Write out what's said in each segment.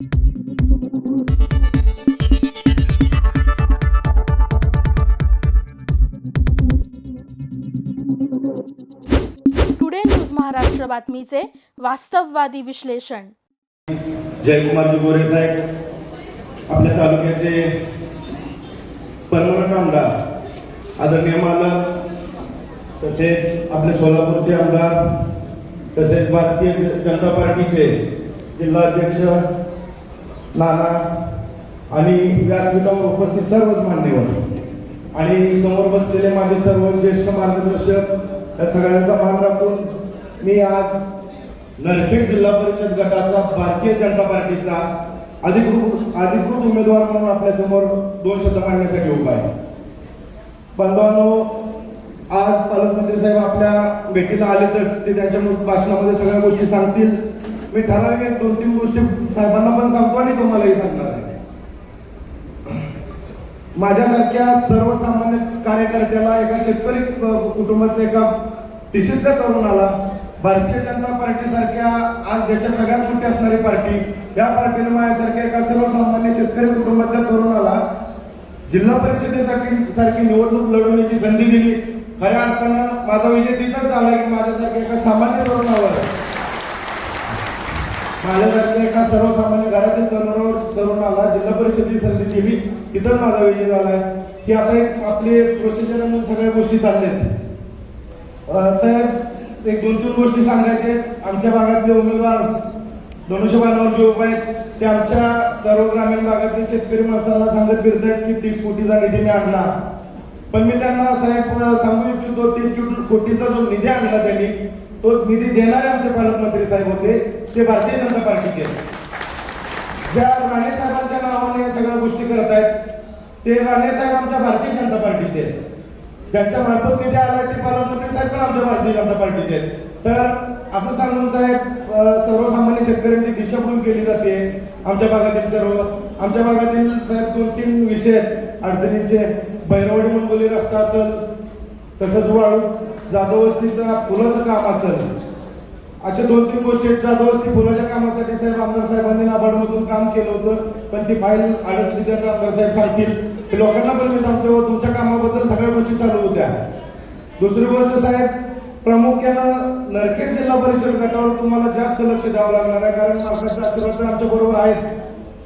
Today news Maharashtra बातमीचे वास्तववादी विश्लेषण जयकुमारजी गोरे साहेब आपल्या तालुक्याचे परमनंट आमदार आदरणीय मालक तसेच आपले सोलापूरचे आमदार तसेच भारतीय जनता पार्टीचे जिल्हाध्यक्ष नाना आणि व्यासपीठावर उपस्थित सर्वच मान्यवर. आणि समोर बसलेले माझे सर्व ज्येष्ठ मार्गदर्शक या सगळ्यांचा मान राखून मी आज नरखेड जिल्हा परिषद गटाचा भारतीय जनता पार्टीचा अधिकृत अधिकृत उमेदवार म्हणून आपल्यासमोर दोन शब्द मांडण्यासाठी उभा आहे. बांधवांनो आज पालकमंत्री साहेब आपल्या भेटीला आलेतच ते त्यांच्या भाषणामध्ये सगळ्या गोष्टी सांगतील. मी ठराविक एक दोन तीन गोष्टी साहेबांना पण सांगतो आणि तुम्हालाही सांगणार आहे. माझ्यासारख्या सर्वसामान्य कार्यकर्त्याला एका शेतकरी कुटुंबातल्या एका तिशीतल्या तरुणाला भारतीय जनता पार्टी सारख्या आज देशात सगळ्यात मोठी असणारी पार्टी या पार्टीने माझ्यासारख्या एका सर्वसामान्य शेतकरी कुटुंबातल्या तरुणाला जिल्हा परिषदेसाठी सारखी निवडणूक लढवण्याची संधी दिली. खऱ्या अर्थानं माझा विजय तिथंच आला की माझ्यासारख्या एका सामान्य तरुणावर माझ्यासारख्या एका सर्वसामान्य घरातील तरुणावर तरुणाला जिल्हा परिषदेची संधी दिली. तिथंच माझा विजय झालाय की आता एक आपली प्रोसिजर म्हणून सगळ्या गोष्टी चालल्या आहेत. साहेब एक दोन तीन गोष्टी सांगायचे. आमच्या भागातले उमेदवार धनुष्यबाणावर जे उभे आहेत ते आमच्या सर्व ग्रामीण भागातील शेतकरी माणसाला सांगत फिरत आहेत की तीस कोटीचा निधी मी आणला पण मी त्यांना साहेब सांगू इच्छितो तीस कोटीचा जो निधी आणला त्यांनी तो निधी देणारे आमचे पालकमंत्री साहेब होते. ते भारतीय जनता पार्टीचे आहेत. ज्या राणे साहेबांच्या नावाने या सगळ्या गोष्टी करत आहेत ते राणे साहेब आमच्या भारतीय जनता पार्टीचे आहेत. ज्यांच्या मार्फत निधी आला ते पालकमंत्री साहेब पण आमच्या भारतीय जनता पार्टीचे आहेत. तर असं सांगून साहेब सर्वसामान्य शेतकऱ्यांची दिशाभूल केली जाते. आमच्या भागातील सर्व आमच्या भागातील साहेब दोन तीन विषय आहेत. अडचणींचे बैरवडी मंगोली रस्ता असेल तसंच वाळू जाधव वस्तीचा पुलाचं काम असेल. अशा दोन तीन गोष्टी आहेत. जाधव वस्ती पुलाच्या कामासाठी साहेब आमदार साहेबांनी नाबार्डमधून काम केलं होतं पण ती फाईल अडकली तर आमदार साहेब सांगतील. लोकांना पण मी सांगतो तुमच्या कामाबद्दल सगळ्या गोष्टी चालू होत्या. दुसरी गोष्ट साहेब प्रामुख्यानं नरखेड जिल्हा परिषद गटावर तुम्हाला जास्त लक्ष द्यावं लागणार आहे कारण मार्गदर्शक आमच्या बरोबर आहेत.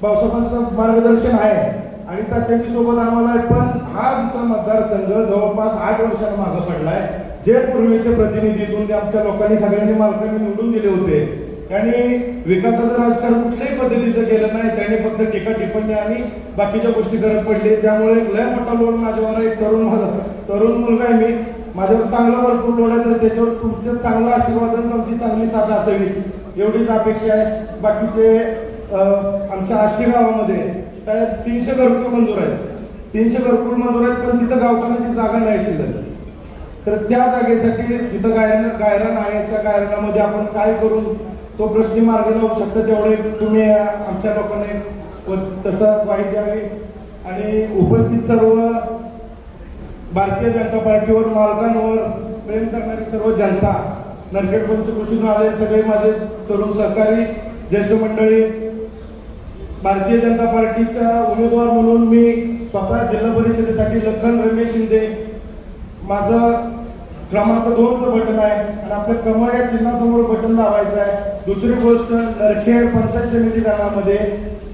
भाऊसाहेबांचं मार्गदर्शन आहे. आणि त्या त्यांच्यासोबत आम्हाला पण हा आमचा मतदारसंघ जवळपास आठ वर्षांना मागं पडलाय. जे पूर्वीचे प्रतिनिधीतून ते आमच्या लोकांनी सगळ्यांनी मालकांनी निवडून दिले होते त्यांनी विकासाचं राजकारण कुठल्याही पद्धतीचं केलं नाही त्यांनी फक्त टीका टिप्पणी आणि बाकीच्या गोष्टी करत पडले. त्यामुळे लय मोठा लोड माझ्यावर एक तरुण माझा तरुण मुलगा आहे मी. माझ्यावर चांगला भरपूर लोड आहे तर त्याच्यावर तुमचं चांगलं आशीर्वाद आणि तुमची चांगली साथ असावी. एवढीच अपेक्षा आहे. बाकीचे आमच्या आष्टी गावामध्ये साहेब तीनशे घरकुल मंजूर आहेत. तीनशे घरकुल मंजूर आहेत पण तिथं गावठाणाची जागा नाही शिल्लक. तर त्या जागेसाठी तिथं गायरण गायरान आहे त्या गायरणामध्ये आपण काय करून तो प्रश्न मार्ग लावू शकतो तेवढे तुम्ही आमच्या लोकांनी व- तसं माहिती द्यावी. आणि उपस्थित सर्व भारतीय जनता पार्टीवर मालकांवर प्रेम करणारी सर्व जनता नरखेड पंचकृषीतून आले सगळे माझे तरुण सहकारी ज्येष्ठ मंडळी भारतीय जनता पार्टीचा उमेदवार म्हणून मी स्वतः जिल्हा परिषदेसाठी लखन रमेश शिंदे माझं क्रमांक दोनचं बटन आहे आणि आपल्या कमळ या चिन्हासमोर बटन दाबायचं आहे. दुसरी गोष्ट नरखेड पंचायत समिती कामामध्ये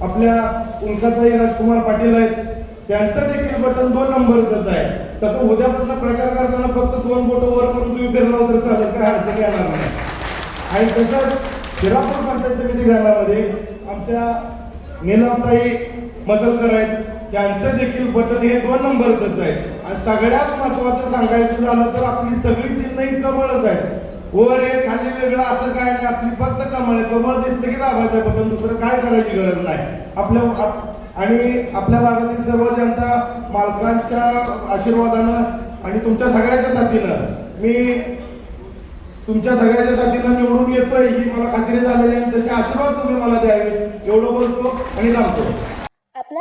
आपल्या उलकाताई राजकुमार पाटील आहेत. त्यांचं देखील बटन दोन नंबरच आहे. तसं उद्यापासून प्रचार करताना फक्त दोन बोट वर करून तुम्ही फिरला तर चालेल काय अडचण येणार नाही. आणि तसंच शिरापूर पंचायत समिती घरामध्ये आमच्या नीलमताई मसलकर आहेत. त्यांचं देखील बटन हे दोन नंबरच आहे. आणि सगळ्यात महत्वाचं सांगायचं झालं तर आपली सगळी चिन्ह ही कमळच आहे वर एक खाली वेगळं असं काय नाही आपली फक्त कमळ आहे. कमळ दिसलं की दाबायचं बटन दुसरं काय करायची गरज नाही. आपल्या आणि आपल्या भागातील सर्व जनता मालकांच्या आशीर्वादानं आणि तुमच्या सगळ्याच्या साथीनं मी तुमच्या सगळ्याच्या साथीनं निवडून येतोय ही मला खात्री झालेली आहे. तसे आशीर्वाद तुम्ही मला द्यावे एवढं बोलतो आणि थांबतो.